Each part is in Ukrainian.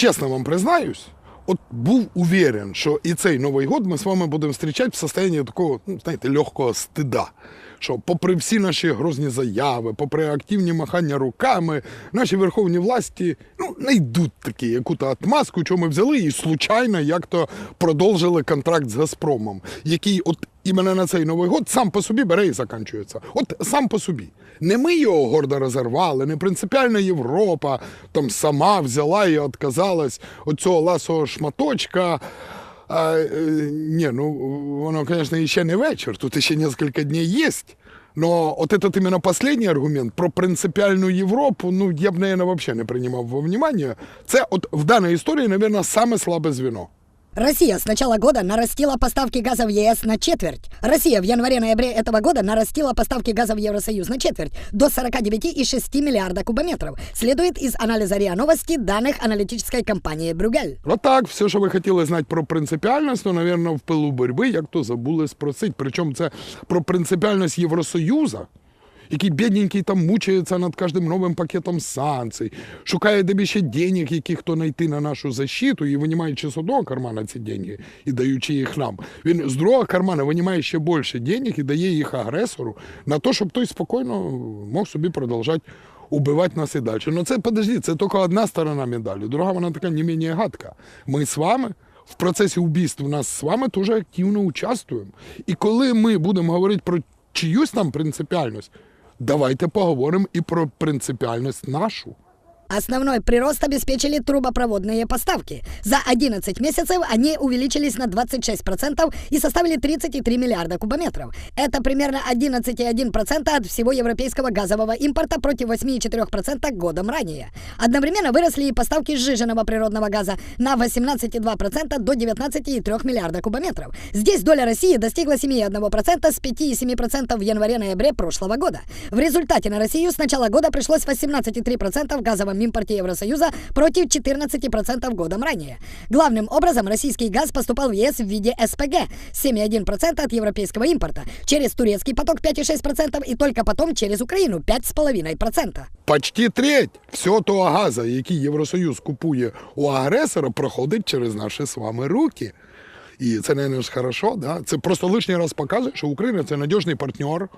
чесно вам признаюсь, от був уверен, що і цей Новий год ми з вами будемо зустрічати в состоянии такого, ну, знаєте, легкого стида. Що попри всі наші грозні заяви, попри активні махання руками, наші верховні власті ну, не йдуть такі, яку-то отмазку, що ми взяли і случайно як-то продовжили контракт з Газпромом, який от іменно на цей Новий год сам по собі бере і закінчується. От сам по собі. Не ми його гордо розірвали, не принципіальна Європа там сама взяла і відказалась від цього ласого шматочка. А, е, не, ну, воно, конечно, ще не вечер, тут еще несколько дней есть. Но от этот именно последний аргумент про принципиальную Европу, ну, я б, наверное, вообще не принимал во внимание. Це от в даній истории, наверное, самое слабое звено. Россия с начала года нарастила поставки газа в ЕС на четверть. Россия в январе-ноябре этого года нарастила поставки газа в Евросоюз на четверть, до 49,6 миллиарда кубометров. Следует из анализа РИА Новости данных аналитической компании «Брюгель». От так, все, що ви хотіли знати про принципіальність, то, наверное, в пилу боротьби, як то забули спросити. Причому це про принципіальність Євросоюзу, Який бідненький там мучається над кожним новим пакетом санкцій, шукає де більше денег, яких то знайти на нашу защиту, і винімаючи з одного кармана ці деньги і даючи їх нам. Він з другого кармана винімає ще більше денег і дає їх агресору на те, щоб той спокійно мог собі продовжати убивать нас і далі. Ну це подожди, це тільки одна сторона медалі, друга вона така не менее гадка. Ми з вами в процесі убійств нас з вами теж активно участвуємо. І коли ми будемо говорити про чиюсь там принципіальність, давайте поговоримо і про принципіальність нашу. Основной прирост обеспечили трубопроводные поставки. За 11 месяцев они увеличились на 26% и составили 33 миллиарда кубометров. Это примерно 11,1% от всего европейского газового импорта против 8,4% годом ранее. Одновременно выросли и поставки сжиженного природного газа на 18,2% до 19,3 миллиарда кубометров. Здесь доля России достигла 7,1% с 5,7% в январе-ноябре прошлого года. В результате на Россию с начала года пришлось 18,3% в газовом импорте Евросоюза против 14% годом ранее. Главным образом российский газ поступал в ЕС в виде СПГ 7,1% от европейского импорта, через турецкий поток 5,6% и только потом через Украину 5,5%. Почти треть всього того газу, який Євросоюз купує у агресора, проходить через наші з вами руки. І це, не ж хорошо, да? це просто лишній раз показує, що Україна це надіжний партнер,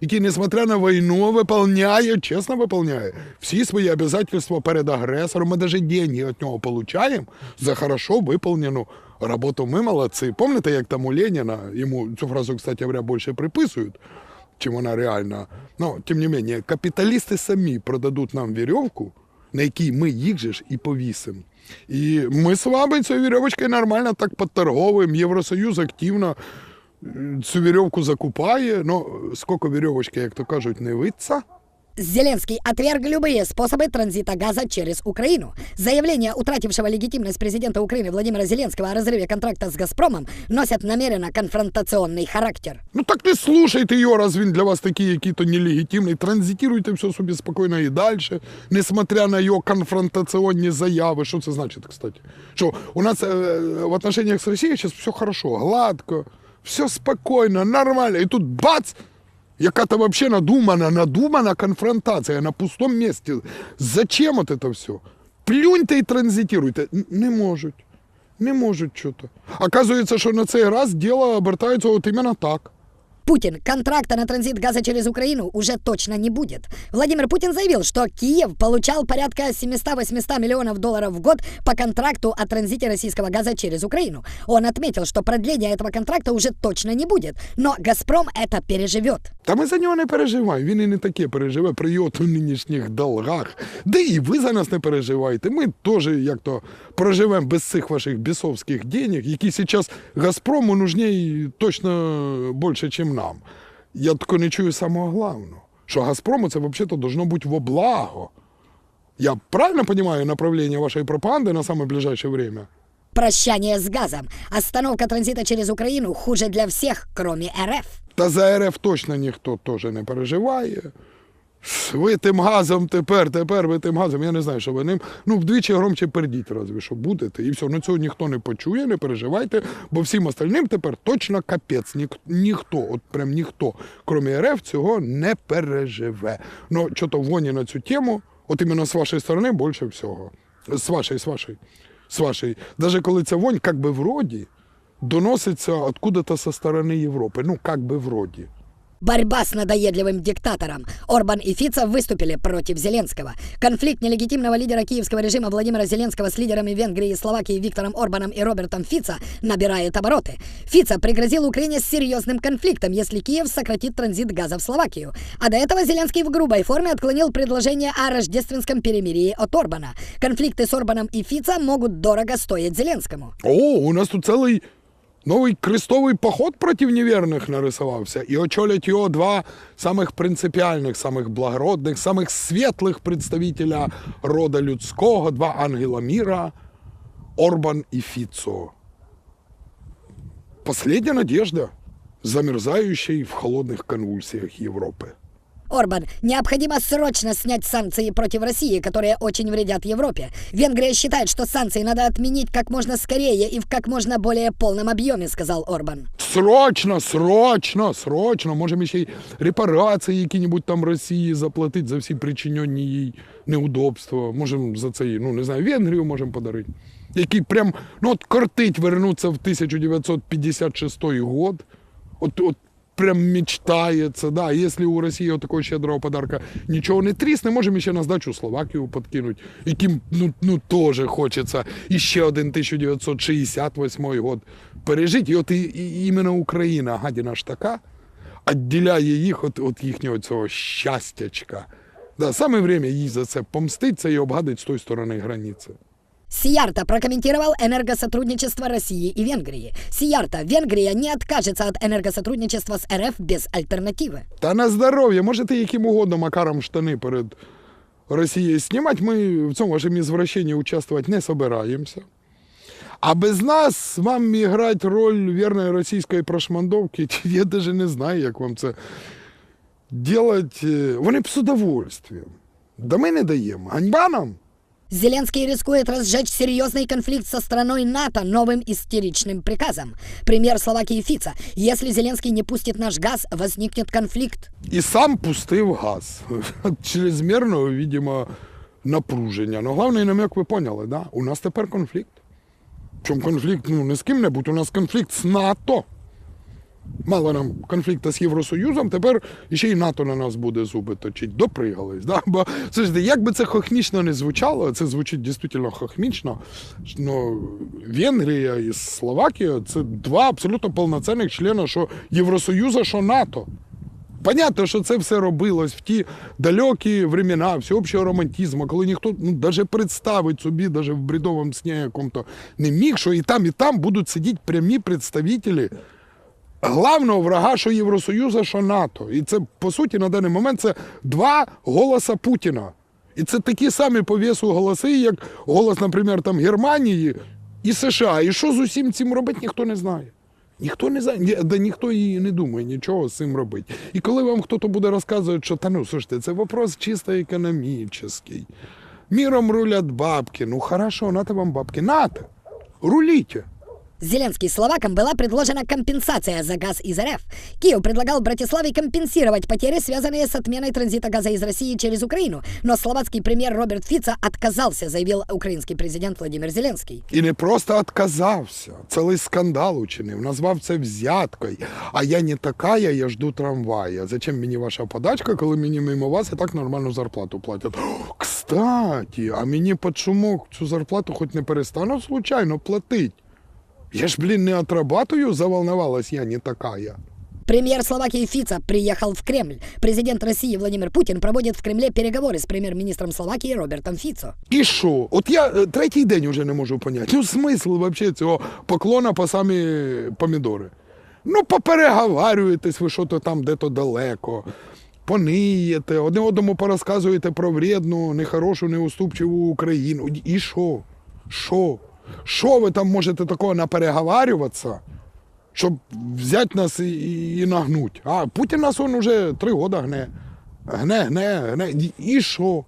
який, несмотря на війну, виконує, чесно виконує всі свої обов'язки перед агресором. Ми навіть деньги від нього отримуємо за хорошо виконану роботу. Ми молодці. Пам'ятаєте, як там у Леніна, йому цю фразу, кстати говоря, більше приписують, чим вона реальна. Ну, тим не менее, капіталісти самі продадуть нам вірьовку, на якій ми їх же ж і повісимо. І ми з вами цією вірьовочкою нормально так підторговуємо. Євросоюз активно цю вірьовку закупає. Ну, скільки вірьовочки, як то кажуть, не виться. Зеленский отверг любые способы транзита газа через Украину. Заявления утратившего легитимность президента Украины Владимира Зеленского о разрыве контракта с «Газпромом» носят намеренно конфронтационный характер. Ну так не слушайте його, раз він для вас такий, який-то нелегітимний. Транзитуйте все собі спокійно і далі, несмотря на його конфронтаційні заяви. Що це значить, кстати? Що у нас е, в отношениях з Росією зараз все хорошо, гладко, все спокійно, нормально. І тут бац! Яка-то вообще надумана, надумана конфронтація на пустому місці. Зачем вот это все? Плюньте і транзитуйте. Н- Не можуть. Не можуть что-то. Оказується, що на цей раз діло обертається от іменно так. Путин контракта на транзит газа через Украину уже точно не будет. Владимир Путин заявил, что Киев получал порядка 700-800 миллионов долларов в год по контракту о транзите российского газа через Украину. Он отметил, что продления этого контракта уже точно не будет, но «Газпром» это переживет. Та ми за нього не переживаємо. Він і не таке переживе при його то нинішніх долгах. Да і ви за нас не переживайте. Ми теж як то проживемо без цих ваших бісовських денег, які зараз Газпрому нужні точно більше, ніж нам. Я тако не чую самого головного, що Газпрому це взагалі должно бути во благо. Я правильно розумію направлення вашої пропаганди на саме ближайшее время? Прощание с газом. Остановка транзита через Украину хуже для всех, кроме РФ. Та за РФ точно ніхто теж не переживає. Ви тим газом тепер, тепер ви тим газом. Я не знаю, що ви ним. Ну, вдвічі громче пердіть, разве що будете. І все, на цього ніхто не почує, не переживайте, бо всім остальним тепер точно капець. Нік, ніхто, от прям ніхто, крім РФ, цього не переживе. Ну, що то воні на цю тему, от іменно з вашої сторони більше всього. З вашої, з вашої. З вашої. Даже коли ця вонь, як би вроді, доноситься откуда-то со сторони Європи. Ну, як би вроді. Борьба с надоедливым диктатором. Орбан и Фица выступили против Зеленского. Конфликт нелегитимного лидера киевского режима Владимира Зеленского с лидерами Венгрии и Словакии Виктором Орбаном и Робертом Фица набирает обороты. Фица пригрозил Украине серьезным конфликтом, если Киев сократит транзит газа в Словакию. А до этого Зеленский в грубой форме отклонил предложение о рождественском перемирии от Орбана. Конфликты с Орбаном и Фица могут дорого стоить Зеленскому. О, у нас тут цілий новий крестовий поход проти неверних нарисувався. І очолять його два самих принципіальних, самих благородних, самих світлих представителя рода людського, два ангела міра Орбан і Фіцо. Последня надежда, замерзающей в холодных конвульсиях Европы. Орбан, необходимо срочно снять санкции против России, которые очень вредят Европе. Венгрия считает, что санкции надо отменить как можно скорее и в как можно более полном объеме, сказал Орбан. Срочно, срочно, срочно. Можемо ще й репарації які-небудь там Росії заплатити за всі причинені їй неудобства. Можемо за це, їй, ну не знаю, Венгрію можемо подарити. Який прям, ну от кортить вернуться в 1956 год. От, от прям мечтається, да. Якщо у Росії такого щедрого подарка нічого не трісне, можемо ще на здачу Словакію подкинуть, яким ну, ну теж хочеться іще один 1968 год пережити. І от і, і, іменно Україна, гадіна ж така, відділяє їх від, від їхнього цього щастячка. Да, саме время їй за це помститься і обгадить з тої сторони границі. Сиярта прокомментировал энергосотрудничество России и Венгрии. Сиярта, Венгрия не откажется от энергосотрудничества с РФ без альтернативы. Та на здоров'я, можете яким угодно макаром штани перед Росією знімати. Ми в цьому вашому ізвращенні участвувати не собираємося. А без нас вам грати роль вірної російської прошмандовки, я навіть не знаю, як вам це делать. Е, Вони б з удовольствием. Да ми не даємо. Ганьба нам. Зеленский рискует разжечь серьезный конфликт со страной НАТО новым истеричным приказом. Пример Словакии Фица. Если Зеленский не пустит наш газ, возникнет конфликт. І сам пустив газ. От Чрезмірного, видимо, напруження. Ну, головний намек ви поняли, да? у нас тепер конфлікт. Чому конфлікт? Ну, не з ким-небудь, у нас конфлікт з НАТО. Мало нам конфлікту з Євросоюзом, тепер ще й НАТО на нас буде зуби точить. Допригались. Да? Бо ж як би це хохмічно не звучало, це звучить дійсно хохмічно. Ну, Венгрія і Словакія це два абсолютно повноцінних члени що Євросоюзу, що НАТО. Понятно, що це все робилось в ті далекі времена всеобщого романтизму, коли ніхто ну, даже представить собі, даже в бредовому сні якому-то не міг, що і там, і там будуть сидіти прямі представителі главного врага, що Євросоюзу, що НАТО. І це, по суті, на даний момент це два голоса Путіна. І це такі самі по весу голоси, як голос, наприклад, там Германії і США. І що з усім цим робити, ніхто не знає. Ніхто не знає, да ніхто і не думає нічого з цим робити. І коли вам хтось буде розказувати, що та ну слушайте, це вопрос чисто економічний. Міром рулять бабки. Ну хорошо, нате вам бабки. Нате. Рулите. Зеленский словакам была предложена компенсация за газ из РФ. Киев предлагал Братиславе компенсировать потери, связанные с отменой транзита газа из России через Украину. Но словацкий премьер Роберт Фица отказался, заявил украинский президент Владимир Зеленский. І не просто відказався, цілий скандал учинив, назвав це взяткою. А я не така, я жду трамвая. Зачем мені ваша подачка, коли мені мимо вас і так нормальну зарплату платять? О, кстати, а мені під шумок цю зарплату хоч не перестануть случайно платить. Я ж, блін, не отрабатую, заволновалась я не такая. Премьер Словакии Фица приехал в Кремль. Президент России Владимир Путин проводит в Кремле переговоры с премьер-министром Словакии Робертом Фицо. І що? От я е, третій день вже не можу поняти. Ну, смисл вообще цього поклона по самі помідори. Ну, попереговарюєтесь ви що-то там де-то далеко, пониєте, одне одному порозказуєте про вредну, нехорошу, неуступчиву Україну. І що? Що? Що ви там можете такого напереговарюватися, щоб взяти нас і, і, нагнуть? А Путін нас он уже три роки гне. Гне, гне, гне. І що?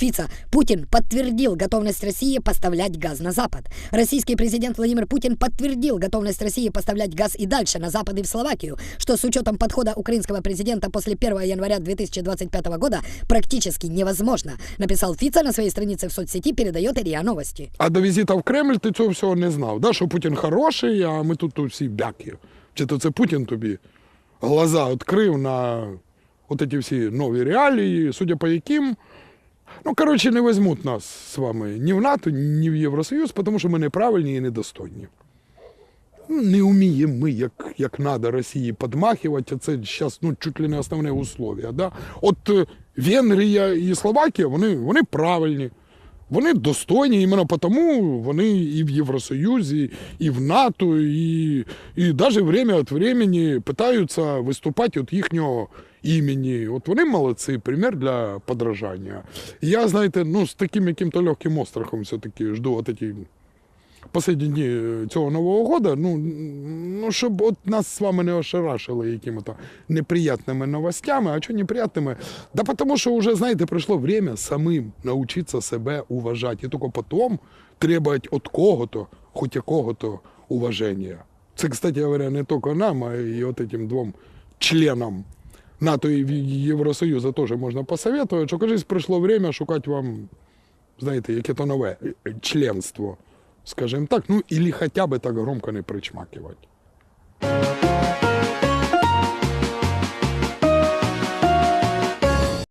Фица. Путин подтвердил готовность России поставлять газ на Запад. Российский президент Владимир Путин подтвердил готовность России поставлять газ и дальше на Запад и в Словакию, что с учетом подхода украинского президента после 1 января 2025 года практически невозможно, написал Фица на своей странице в соцсети, передает РИА Новости. А до візита в Кремль ти цього всього не знав, да? що Путін хороший, а ми тут усі бяки. Чи то це Путін тобі глаза відкрив на от ці всі нові реалії, судя по яким, ну, коротше, не візьмуть нас з вами ні в НАТО, ні в Євросоюз, тому що ми неправильні і недостойні. Ну, Не вміємо ми, як, як надо Росії підмахувати, а це зараз ну, чуть ли не основне условие. Да? От е, Венгрія і Словакія, вони, вони правильні. Вони достойні, іменно тому вони і в Євросоюзі, і в НАТО, і, і навіть время від времени питаються виступати від їхнього імені. От вони молодці, примір для подражання. Я, знаєте, ну, з таким яким-то легким острахом все-таки жду от ці останні дні е, цього Нового года, ну, ну, щоб от нас з вами не ошарашили якими-то неприятними новостями. А що неприятними? Да тому що вже, знаєте, прийшло время самим навчитися себе уважати. І тільки потім требувати від кого-то, хоч якого-то уваження. Це, кстати говоря, не тільки нам, а і от этим двом членам НАТО і Євросоюзу теж можна посоветувати, що кажись, прийшло время шукати вам знаєте, яке то нове членство, скажімо так, ну, или хотя бы так громко не причмакувати.